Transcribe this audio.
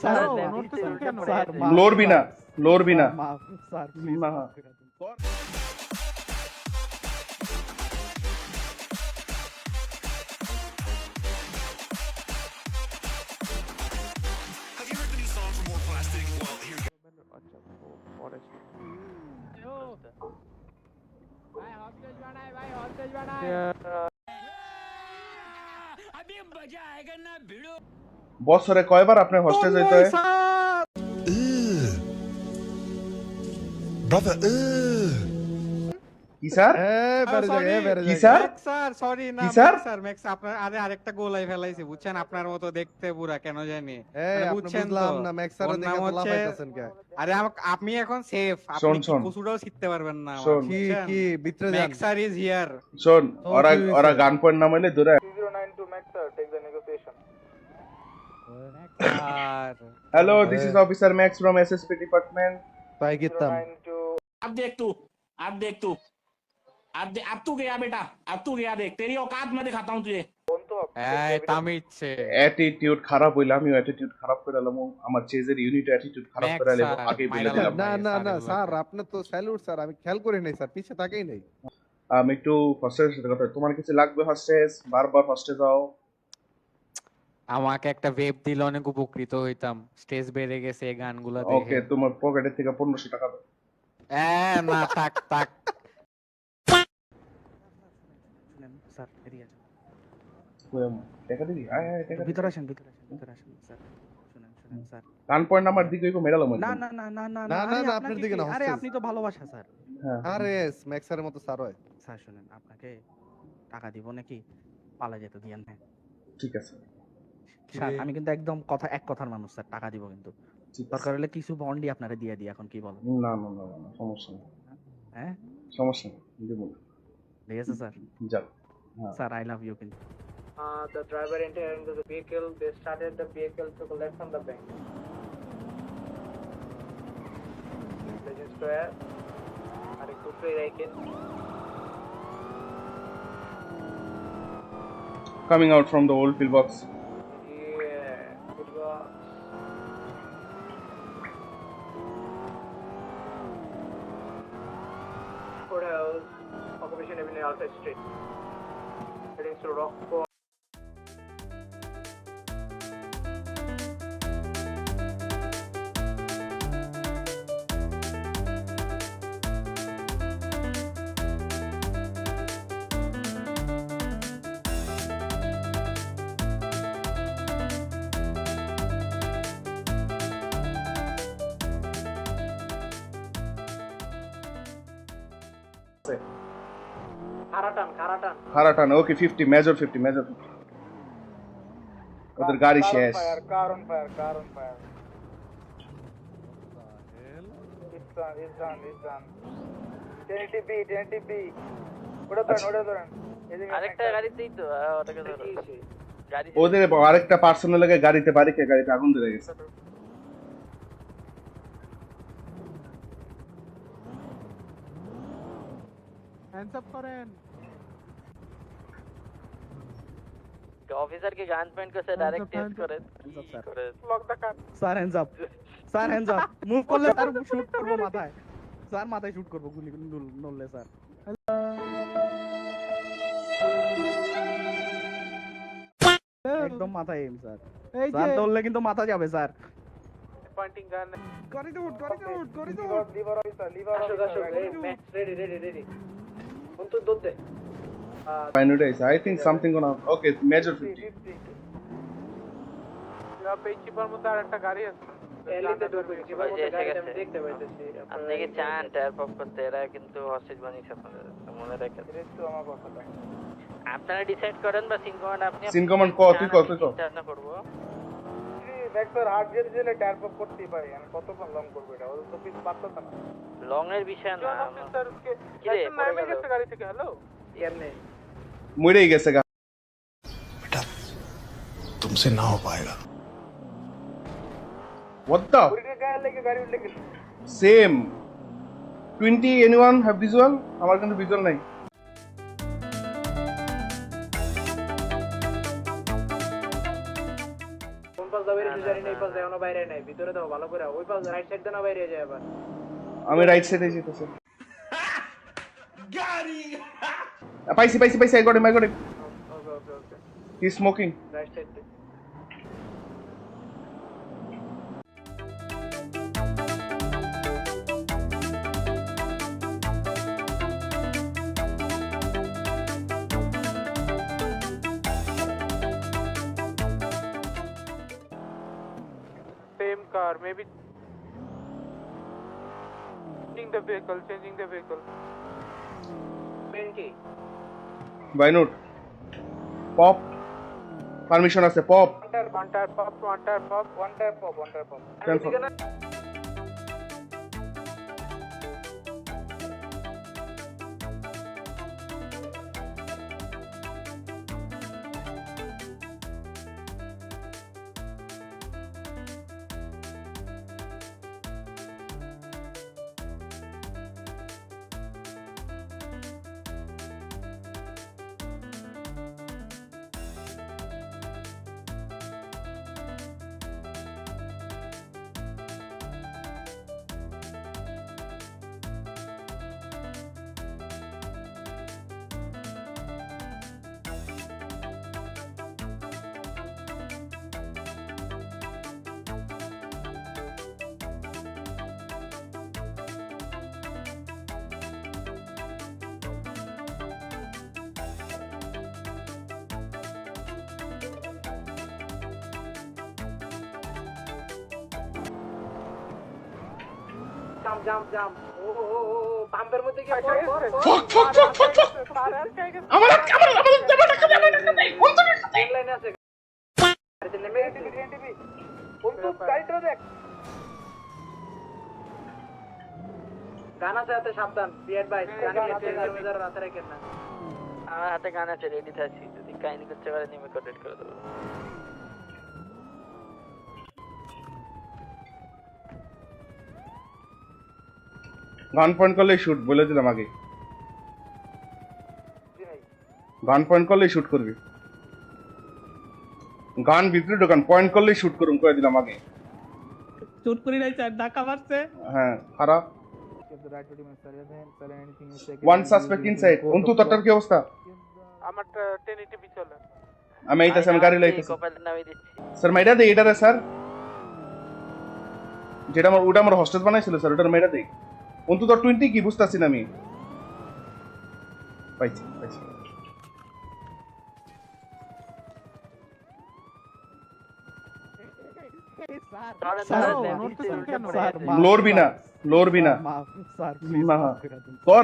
Sir sir লড়বি না লড়বি না মাফ স্যার প্লিজ না। বছরে কয়বার আপনি হোস্টেল যেতে হয়? Brother, ugh. কি স্যার কি স্যার স্যার সরি না কি স্যার? স্যার ম্যাক্স আপনার আরে আরেকটা গোলাই ফেলাইছি বুঝছেন? আপনার মতো দেখতে পুরা কেন জানি? এই মানে বুঝছেন না নাম তো হচ্ছে- লাফাইতাছেন কে? আরে আমাকে আপনি এখন সেফ আপনি শোন। কুসুটাও শিখতে পারবেন না। কি কি ভিতরে যান। ম্যাক্সার ইজ হিয়ার শোন ওরা? ওরা গান পয়েন্ট নাম হইলে দূরে। আর Hello this is officer Max from SSP department তাই গিতাম अब देख तू अब देख तू अब दे, अब तू गया बेटा अब तू गया देख तेरी औकात मैं दिखाता हूँ तुझे এই তামিচ্ছে অ্যাটিটিউড খারাপ হইলে আমিও অ্যাটিটিউড খারাপ করে এলাম আমার চেজের ইউনিট অ্যাটিটিউড খারাপ করে এলাম Max, আগে sir, বলে মাইরা দিলাম লাভ না নাই, না না স্যার, স্যার এগুলো। আপনার তো স্যালুট স্যার আমি খেয়াল করি নাই স্যার পিছে তাকেই নাই আমি একটু হোস্টেলের সাথে কথা তোমার কিছু লাগবে হোস্টেস বারবার হোস্টে যাও আমাকে একটা ওয়েব দিলে অনেক উপকৃত হইতাম। স্টেজ বেড়ে গেছে এই গানগুলো ওকে তোমার পকেটের থেকে পনেরোশো টাকা দাও। এ, না থাক থাক। স্যার এদিকে আসেন। টাকা দিবি? আয় আয় টাকা ভিতরে আসেন ভিতরে আসেন ভিতরে আসেন স্যার। শুনেন শুনেন স্যার। গান পয়েন্ট আমার দিকে কই মেডালাম না না না না না না, না, না, আপনার দিকে না, আরে আপনি তো ভালোবাসা স্যার। হ্যাঁ। আরে ম্যাক্সারের মতো স্যার হয়। স্যার শুনেন আপনাকে টাকা দিব নাকি? পালা যেতে দিয়েন হ্যাঁ ঠিক আছে। স্যার আমি কিন্তু একদম কথা এক কথার মানুষ স্যার টাকা দিব কিন্তু দরকার হলে কিছু বন্ডি আপনারা দিয়ে দিই এখন কি বলেন না না না না, সমস্যা নেই হ্যাঁ সমস্যা নেই দেবো না। ঠিক আছে স্যার যাও হ্যাঁ স্যার আই লাভ ইউ কিন্তু Uh, the driver entered into the vehicle. They started the vehicle to collect from the bank. Register. আর একটু free রাখেন। Coming out from the old peel Rockford House, Occupation Avenue, Alpha Street. Heading to Rockford. খারাটান খারাটান। খারাটান okay fifty major fifty major fifty ওদের গাড়ি শেষ। Fire car on fire car on fire গাড়ি ওদের আরেকটা পার্সোনাল লাগে গাড়িতে বাড়ি খেয়ে গাড়িতে আগুন ধরে গেছে। হ্যান্ডস আপ করেন অফিসার के गन पॉइंट को से डायरेक्ट टेस्ट करें sir lock the car sir hands up sir hands up move করলে স্যার শুট করবো মাথায় স্যার মাথায় শুট করবো গুলি নুল- নড়লে স্যার একদম মাথায় এম স্যার এই স্যার যে ধরলে কিন্তু মাথা যাবে স্যার पॉइंटिंग गन গাড়িতে উঠ গাড়িতে উঠ গাড়িতে উঠ lever lever officer lever officer ready ready Uh, Final days. I think something gonna. Okay, major 50. আপনি কি চান টায়ার পপ করতে এরা কিন্তু হস্টেজ বানিয়েছে আপনাদের মনে রাখেন। আপনারা ডিসাইড করেন বা সিন কমান্ড আপনি সিন কমান্ড ক তুই ক তুই ক করব। ব্যাকসার হার্ড জেল জেলে টায়ার পপ করতেই পারি আমি কতক্ষণ লং করবো এটা ওদের তো পিস পারতেছে না লং এর বিষয় না কি রে পড়ে গেল গাড়ি থেকে হ্যালো এমনি মরেই গেছে গা बेटा तुमसे ना हो पाएगा What the পুরীতে গায়ে লেগে গাড়ি উঠলে গেল সেম 20 এনিওয়ান হ্যাভ ভিজুয়াল আমার কিন্তু ভিজুয়াল নাই জানি না এই পাশ এখনও বাইরে নাই ভিতরে দাও ভালো করে। ওই পাশ রাইট সাইড বাইরে যায় আবার? আমি রাইট সাইডে যেতেছি। পাইছি পাইছি পাইছি I got I got okay okay okay he smoking right side car, maybe changing the vehicle, changing the vehicle. Bentley. Why not? Pop. Permission as a pop. One tire, one tire, pop, one tire, pop, one tire, pop, one tire, pop. Jump, jump, jump. ও পাম্পের মধ্যে কি ফুক ফুক ফুক ফুক ফুক। আমার আমার আমার আমার টাকা আমার টাকা দে কোন টাকা দে লাইনে আছে। গাড়িতে নেমে গেছি বন্ধু গাড়িটা দেখ। গান আছে হাতে সাবধান। বিয়ার ভাই গান আছে কিলোমিটার রাতে রাখেন না। আমার হাতে গান আছে রেডি থাকছি যদি কাহিনী করতে পারে নিমে কন্টেক্ট করে দেবো। গান পয়েন্ট করলে শুট বলে দিলাম আগে। গান পয়েন্ট করলেই শুট করবি। গান ভিতরে ঢোকান পয়েন্ট করলেই শুট করুন করে দিলাম আগে। শুট করি নাই স্যার ধাক্কা মারছে। হ্যাঁ খারাপ। ওয়ান সাসপেক্ট ইনসাইড অন্তু তোরটার কি অবস্থা? আমার টেন এইটি চলে। আমি এইতাছি আমি গাড়ি লাইতেছি। স্যার মাইরা দেই এটারে স্যার যেটা আমার ওটা আমার হস্টেল বানাইছিল স্যার ওটার মাইরা দেই অন্তু তোর টোয়েন্টি কি? বুঝতেছি না আমি। পাইছি পাইছি। লড়বি না লড়বি না। মাফ, স্যার প্লিজ না। মাফ করে দিন। কর